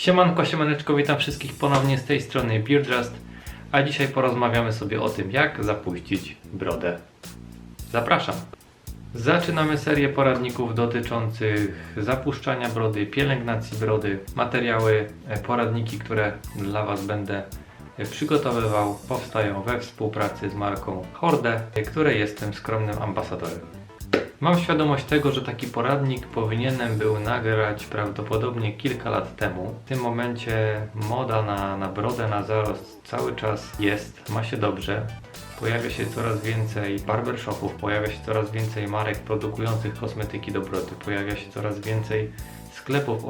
Siemanko, siemaneczko, witam wszystkich ponownie z tej strony Beardrust, a dzisiaj porozmawiamy sobie o tym, jak zapuścić brodę. Zapraszam! Zaczynamy serię poradników dotyczących zapuszczania brody, pielęgnacji brody, materiały, e, poradniki, które dla Was będę e, przygotowywał, powstają we współpracy z marką Horde, e, której jestem skromnym ambasadorem. Mam świadomość tego, że taki poradnik powinienem był nagrać prawdopodobnie kilka lat temu. W tym momencie moda na, na brodę, na zarost cały czas jest, ma się dobrze. Pojawia się coraz więcej barbershopów, pojawia się coraz więcej marek produkujących kosmetyki do brody, pojawia się coraz więcej sklepów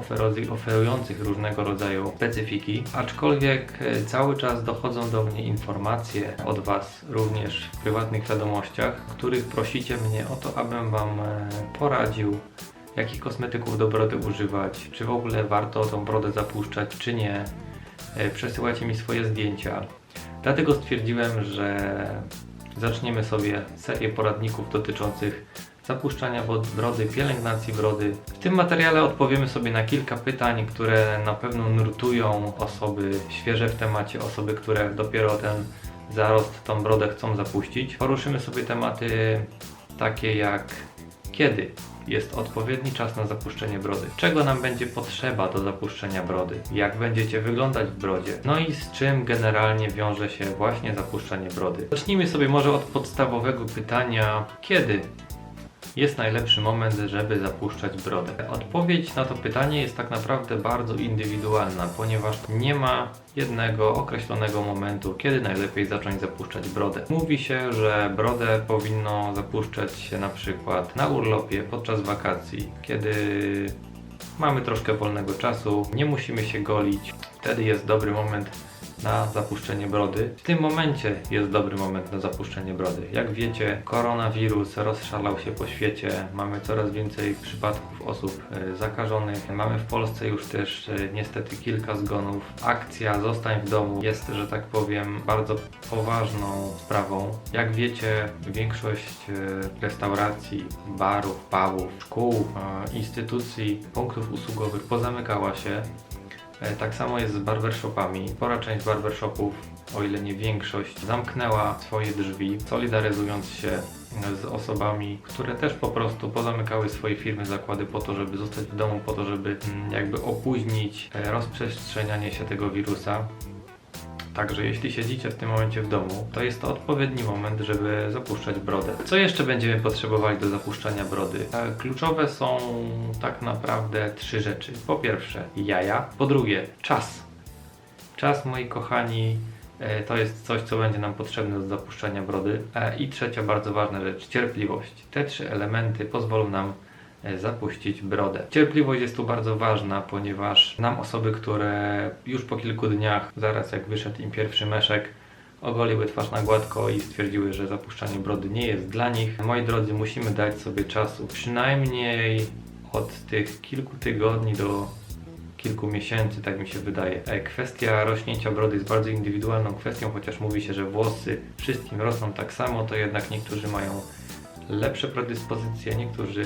oferujących- różnego rodzaju specyfiki, aczkolwiek e, cały czas dochodzą do mnie informacje od Was również w prywatnych wiadomościach, w których prosicie mnie o to, abym Wam e, poradził, jakich kosmetyków do brody używać, czy w ogóle warto tą brodę zapuszczać, czy nie. E, Przesyłacie mi swoje zdjęcia. Dlatego stwierdziłem, że zaczniemy sobie serię poradników dotyczących zapuszczania brody, pielęgnacji brody. W tym materiale odpowiemy sobie na kilka pytań, które na pewno nurtują osoby świeże w temacie, osoby, które dopiero ten zarost, tą brodę chcą zapuścić. Poruszymy sobie tematy takie jak kiedy jest odpowiedni czas na zapuszczenie brody, czego nam będzie potrzeba do zapuszczenia brody, jak będziecie wyglądać w brodzie, no i z czym generalnie wiąże się właśnie zapuszczanie brody. Zacznijmy sobie może od podstawowego pytania, kiedy jest najlepszy moment, żeby zapuszczać brodę? Odpowiedź na to pytanie jest tak naprawdę bardzo indywidualna, ponieważ nie ma jednego określonego momentu, kiedy najlepiej zacząć zapuszczać brodę. Mówi się, że brodę powinno zapuszczać się na przykład na urlopie, podczas wakacji, kiedy mamy troszkę wolnego czasu, nie musimy się golić. Wtedy jest dobry moment na zapuszczenie brody. W tym momencie jest dobry moment na zapuszczenie brody. Jak wiecie, koronawirus rozszalał się po świecie. Mamy coraz więcej przypadków osób e, zakażonych. Mamy w Polsce już też e, niestety kilka zgonów. Akcja Zostań w domu jest, że tak powiem, bardzo poważną sprawą. Jak wiecie, większość e, restauracji, barów, pubów, szkół, instytucji, punktów usługowych pozamykała się. E, Tak samo jest z barbershopami. Spora część barbershopów, o ile nie większość, zamknęła swoje drzwi, solidaryzując się z osobami, które też po prostu pozamykały swoje firmy, zakłady po to, żeby zostać w domu, po to, żeby mm, jakby opóźnić e, rozprzestrzenianie się tego wirusa. Także jeśli siedzicie w tym momencie w domu, to jest to odpowiedni moment, żeby zapuszczać brodę. Co jeszcze będziemy potrzebowali do zapuszczania brody? E, Kluczowe są tak naprawdę trzy rzeczy. Po pierwsze jaja, po drugie czas. Czas, moi kochani, e, to jest coś, co będzie nam potrzebne do zapuszczania brody. E, I trzecia bardzo ważna rzecz, cierpliwość. Te trzy elementy pozwolą nam zapuścić brodę. Cierpliwość jest tu bardzo ważna, ponieważ znam osoby, które już po kilku dniach, zaraz jak wyszedł im pierwszy meszek, ogoliły twarz na gładko i stwierdziły, że zapuszczanie brody nie jest dla nich. Moi drodzy, musimy dać sobie czasu przynajmniej od tych kilku tygodni do kilku miesięcy, tak mi się wydaje. E, Kwestia rośnięcia brody jest bardzo indywidualną kwestią, chociaż mówi się, że włosy wszystkim rosną tak samo, to jednak niektórzy mają lepsze predyspozycje, niektórzy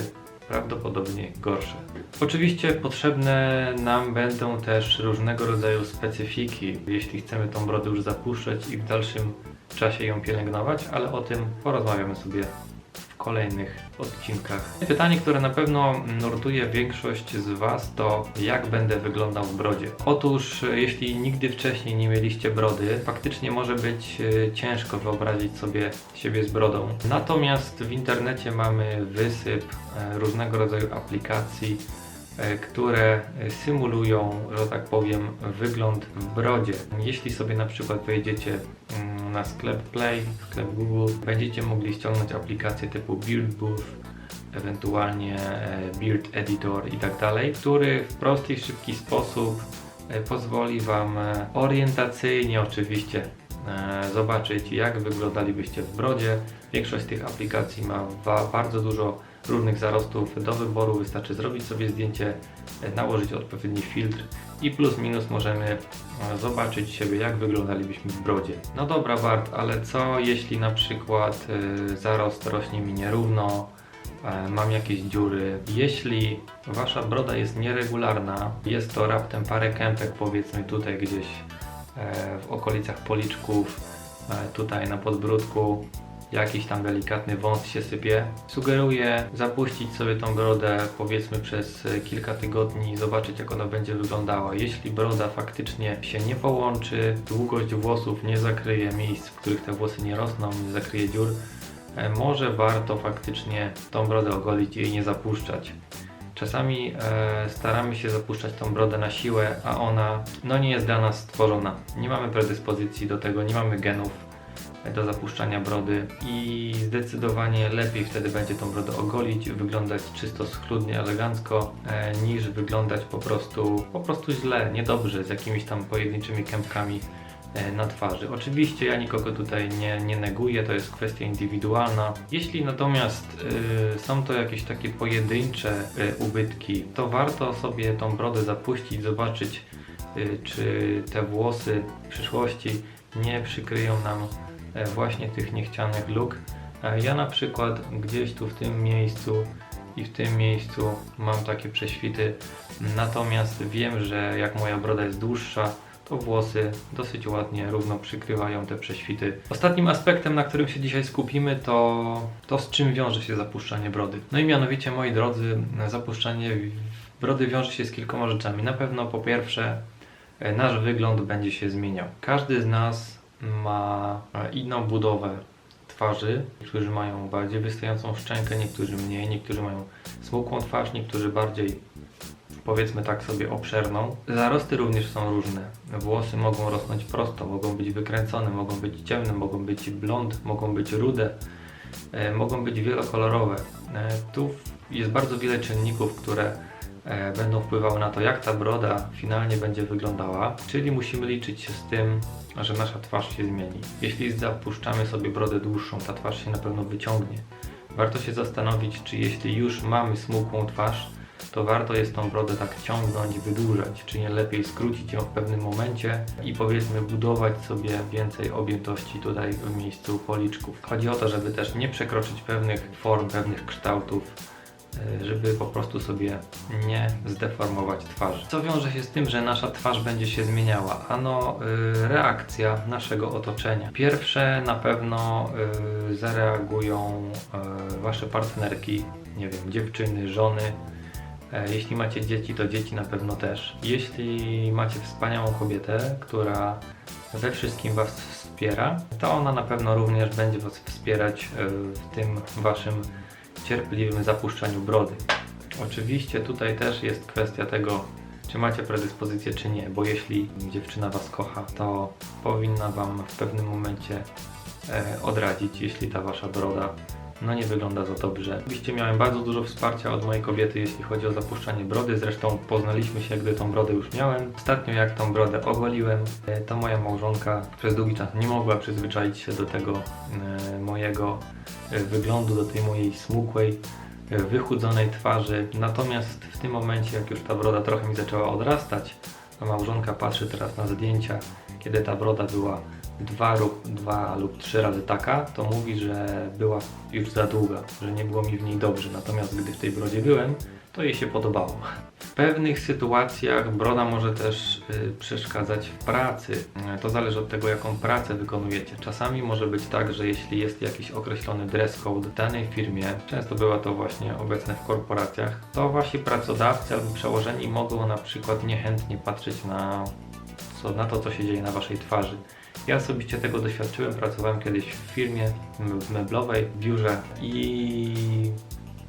prawdopodobnie gorsze. Oczywiście potrzebne nam będą też różnego rodzaju specyfiki, jeśli chcemy tą brodę już zapuszczać i w dalszym czasie ją pielęgnować, ale o tym porozmawiamy sobie kolejnych odcinkach. Pytanie, które na pewno nurtuje większość z Was, to jak będę wyglądał w brodzie. Otóż, e, jeśli nigdy wcześniej nie mieliście brody, faktycznie może być e, ciężko wyobrazić sobie siebie z brodą. Natomiast w internecie mamy wysyp e, różnego rodzaju aplikacji, które e, symulują, że tak powiem, wygląd w brodzie. Jeśli sobie na przykład wejdziecie mm, na sklep Play, sklep Google, będziecie mogli ściągnąć aplikacje typu Beard Booth, ewentualnie e, Beard Editor i tak dalej, który w prosty i szybki sposób e, pozwoli Wam e, orientacyjnie oczywiście e, zobaczyć jak wyglądalibyście w brodzie. Większość tych aplikacji ma bardzo dużo różnych zarostów do wyboru, wystarczy zrobić sobie zdjęcie, e, nałożyć odpowiedni filtr i plus minus możemy e, zobaczyć siebie jak wyglądalibyśmy w brodzie. No dobra Bart, ale co jeśli na przykład e, zarost rośnie mi nierówno, mam jakieś dziury. Jeśli wasza broda jest nieregularna, jest to raptem parę kępek powiedzmy tutaj gdzieś w okolicach policzków, tutaj na podbródku, jakiś tam delikatny wąs się sypie. Sugeruję zapuścić sobie tą brodę powiedzmy przez e, kilka tygodni i zobaczyć jak ona będzie wyglądała. Jeśli broda faktycznie się nie połączy, długość włosów nie zakryje miejsc, w których te włosy nie rosną, nie zakryje dziur, e, może warto faktycznie tą brodę ogolić i jej nie zapuszczać. Czasami e, staramy się zapuszczać tą brodę na siłę, a ona no nie jest dla nas stworzona. Nie mamy predyspozycji do tego, nie mamy genów do zapuszczania brody i zdecydowanie lepiej wtedy będzie tą brodę ogolić, wyglądać czysto schludnie, elegancko, e, niż wyglądać po prostu, po prostu źle, niedobrze, z jakimiś tam pojedynczymi kępkami e, na twarzy. Oczywiście ja nikogo tutaj nie, nie neguję, to jest kwestia indywidualna. Jeśli natomiast y, są to jakieś takie pojedyncze ubytki, to warto sobie tą brodę zapuścić, zobaczyć czy te włosy w przyszłości nie przykryją nam e, właśnie tych niechcianych luk. E, Ja na przykład gdzieś tu w tym miejscu i w tym miejscu mam takie prześwity, natomiast wiem, że jak moja broda jest dłuższa, to włosy dosyć ładnie, równo przykrywają te prześwity. Ostatnim aspektem, na którym się dzisiaj skupimy, to to, z czym wiąże się zapuszczanie brody. No i mianowicie, moi drodzy, zapuszczanie brody wiąże się z kilkoma rzeczami. Na pewno po pierwsze, e, nasz wygląd będzie się zmieniał. Każdy z nas ma inną budowę twarzy. Niektórzy mają bardziej wystającą szczękę, niektórzy mniej, niektórzy mają smukłą twarz, niektórzy bardziej powiedzmy tak sobie obszerną. Zarosty również są różne. Włosy mogą rosnąć prosto, mogą być wykręcone, mogą być ciemne, mogą być blond, mogą być rude, e, mogą być wielokolorowe. E, tu jest bardzo wiele czynników, które będą wpływały na to, jak ta broda finalnie będzie wyglądała, czyli musimy liczyć się z tym, że nasza twarz się zmieni. Jeśli zapuszczamy sobie brodę dłuższą, ta twarz się na pewno wyciągnie. Warto się zastanowić, czy jeśli już mamy smukłą twarz, to warto jest tą brodę tak ciągnąć, wydłużać, czy nie lepiej skrócić ją w pewnym momencie i powiedzmy budować sobie więcej objętości tutaj w miejscu policzków. Chodzi o to, żeby też nie przekroczyć pewnych form, pewnych kształtów, e, żeby po prostu sobie nie zdeformować twarzy. Co wiąże się z tym, że nasza twarz będzie się zmieniała? Ano y, reakcja naszego otoczenia. Pierwsze na pewno y, zareagują wasze partnerki, nie wiem, dziewczyny, żony, E, Jeśli macie dzieci, to dzieci na pewno też. Jeśli macie wspaniałą kobietę, która we wszystkim Was wspiera, to ona na pewno również będzie Was wspierać e, w tym Waszym cierpliwym zapuszczaniu brody. Oczywiście tutaj też jest kwestia tego, czy macie predyspozycję, czy nie, bo jeśli dziewczyna Was kocha, to powinna Wam w pewnym momencie e, odradzić, jeśli ta Wasza broda no nie wygląda za dobrze. Oczywiście miałem bardzo dużo wsparcia od mojej kobiety, jeśli chodzi o zapuszczanie brody. Zresztą poznaliśmy się, gdy tą brodę już miałem. Ostatnio jak tą brodę ogoliłem, e, to moja małżonka przez długi czas nie mogła przyzwyczaić się do tego e, mojego e, wyglądu, do tej mojej smukłej, wychudzonej twarzy. Natomiast w tym momencie, jak już ta broda trochę mi zaczęła odrastać, a małżonka patrzy teraz na zdjęcia, kiedy ta broda była dwa, lub- dwa lub trzy razy taka, to mówi, że była już za długa, że nie było mi w niej dobrze. Natomiast gdy w tej brodzie byłem, to jej się podobało. W pewnych sytuacjach broda może też y, przeszkadzać w pracy. Y, To zależy od tego, jaką pracę wykonujecie. Czasami może być tak, że jeśli jest jakiś określony dress code w danej firmie, często bywa to właśnie obecne w korporacjach, to wasi pracodawcy albo przełożeni mogą na przykład niechętnie patrzeć na, co, na to, co się dzieje na waszej twarzy. Ja osobiście tego doświadczyłem, pracowałem kiedyś w firmie m- meblowej, w biurze i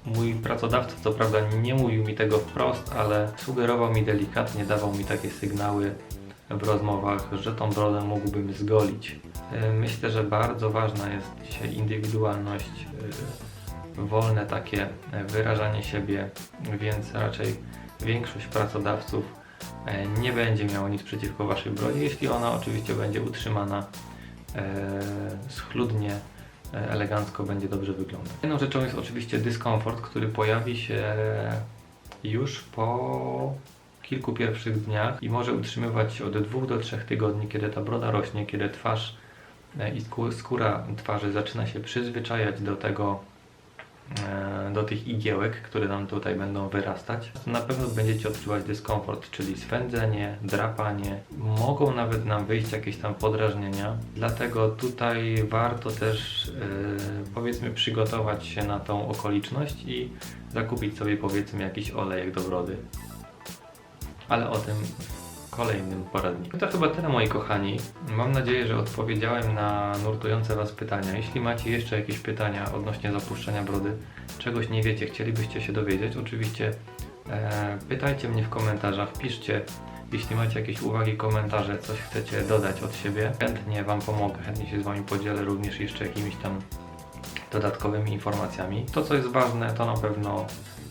mój pracodawca co prawda nie mówił mi tego wprost, ale sugerował mi delikatnie, dawał mi takie sygnały w rozmowach, że tą brodę mógłbym zgolić. E, Myślę, że bardzo ważna jest dzisiaj indywidualność, e, wolne takie e, wyrażanie siebie, więc raczej większość pracodawców nie będzie miało nic przeciwko Waszej brodzie, jeśli ona oczywiście będzie utrzymana e, schludnie, e, elegancko, będzie dobrze wyglądać. Jedną rzeczą jest oczywiście dyskomfort, który pojawi się już po kilku pierwszych dniach i może utrzymywać się od dwóch do trzech tygodni, kiedy ta broda rośnie, kiedy twarz e, i skó- skóra twarzy zaczyna się przyzwyczajać do tego e, do tych igiełek, które nam tutaj będą wyrastać, na pewno będziecie odczuwać dyskomfort, czyli swędzenie, drapanie. Mogą nawet nam wyjść jakieś tam podrażnienia, dlatego tutaj warto też e, powiedzmy przygotować się na tą okoliczność i zakupić sobie powiedzmy jakiś olejek do brody. Ale o tym kolejnym poradniku. To chyba tyle moi kochani. Mam nadzieję, że odpowiedziałem na nurtujące Was pytania. Jeśli macie jeszcze jakieś pytania odnośnie zapuszczenia brody, czegoś nie wiecie, chcielibyście się dowiedzieć, oczywiście e, pytajcie mnie w komentarzach, piszcie. Jeśli macie jakieś uwagi, komentarze, coś chcecie dodać od siebie, chętnie Wam pomogę, chętnie się z Wami podzielę również jeszcze jakimiś tam dodatkowymi informacjami. To, co jest ważne, to na pewno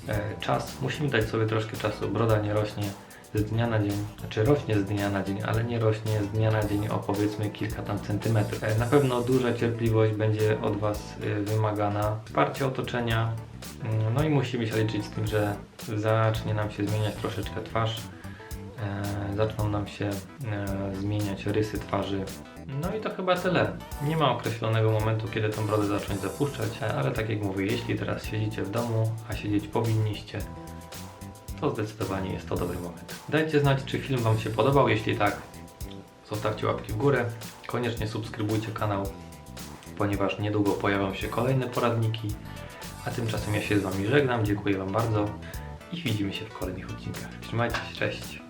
e, czas. Musimy dać sobie troszkę czasu. Broda nie rośnie z dnia na dzień, znaczy rośnie z dnia na dzień, ale nie rośnie z dnia na dzień o powiedzmy kilka tam centymetrów. E, Na pewno duża cierpliwość będzie od Was e, wymagana, wsparcie otoczenia, mm, no i musimy się liczyć z tym, że zacznie nam się zmieniać troszeczkę twarz, e, zaczną nam się zmieniać rysy twarzy. No i to chyba tyle. Nie ma określonego momentu, kiedy tą brodę zacząć zapuszczać, ale tak jak mówię, jeśli teraz siedzicie w domu, a siedzieć powinniście, to zdecydowanie jest to dobry moment. Dajcie znać, czy film Wam się podobał. Jeśli tak, zostawcie łapki w górę. Koniecznie subskrybujcie kanał, ponieważ niedługo pojawią się kolejne poradniki. A tymczasem ja się z Wami żegnam. Dziękuję Wam bardzo i widzimy się w kolejnych odcinkach. Trzymajcie się, cześć.